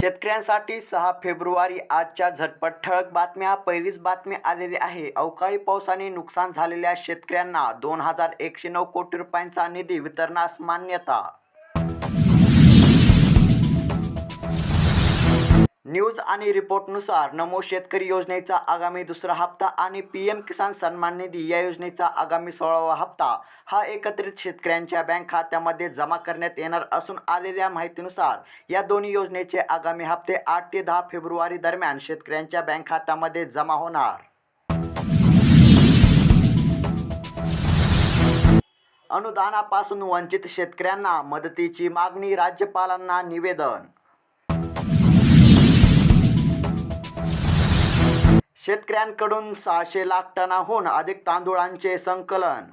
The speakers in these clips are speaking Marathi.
शेतकऱ्यांसाठी सहा फेब्रुवारी आजच्या झटपट ठळक बातम्या. पहिलीच बातमी आलेली आहे. अवकाळी पावसाने नुकसान झालेल्या शेतकऱ्यांना दोन हजार एकशे नऊ कोटी रुपयांचा निधी वितरणास मान्यता न्यूज आणि रिपोर्टनुसार नमो शेतकरी योजनेचा आगामी दुसरा हप्ता आणि पी एम किसान सन्मान निधी या योजनेचा आगामी सोळावा हप्ता हा एकत्रित शेतकऱ्यांच्या बँक खात्यामध्ये जमा करण्यात येणार असून आलेल्या माहितीनुसार या दोन्ही योजनेचे आगामी हप्ते आठ ते दहा फेब्रुवारी दरम्यान शेतकऱ्यांच्या बँक खात्यामध्ये जमा होणार. अनुदानापासून वंचित शेतकऱ्यांना मदतीची मागणी राज्यपालांना निवेदन शेतकऱ्यांकडून सहाशे लाख टनाहून अधिक तांदूळांचे संकलन.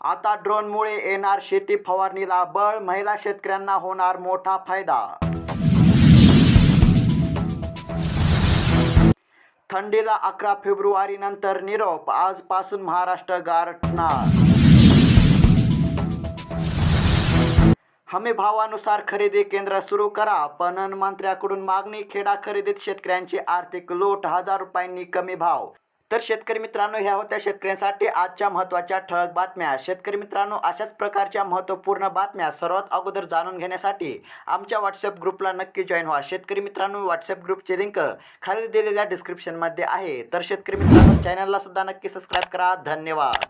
आता ड्रोनमुळे येणार शेती फवारणीला बळ महिला शेतकऱ्यांना होणार मोठा फायदा. थंडीला अकरा फेब्रुवारी नंतर निरोप आजपासून महाराष्ट्र गारठणार. हमी भावानुसार खरेदी केंद्र सुरू करा. पणन मंत्र्याकडून मागणी खेडा खरेदीत शेतकऱ्यांची आर्थिक लूट हजार रुपयांनी कमी भाव. तर शेतकरी मित्रांनो ह्या होत्या शेतकऱ्यांसाठी आजच्या महत्त्वाच्या ठळक बातम्या. शेतकरी मित्रांनो अशाच प्रकारच्या महत्त्वपूर्ण बातम्या सर्वात अगोदर जाणून घेण्यासाठी आमच्या व्हॉट्सअप ग्रुपला नक्की जॉईन व्हा. शेतकरी मित्रांनो व्हॉट्सअप ग्रुपची लिंक खाली दिलेल्या डिस्क्रिप्शनमध्ये आहे. तर शेतकरी मित्रांनो चॅनलला सुद्धा नक्की सबस्क्राईब करा. धन्यवाद.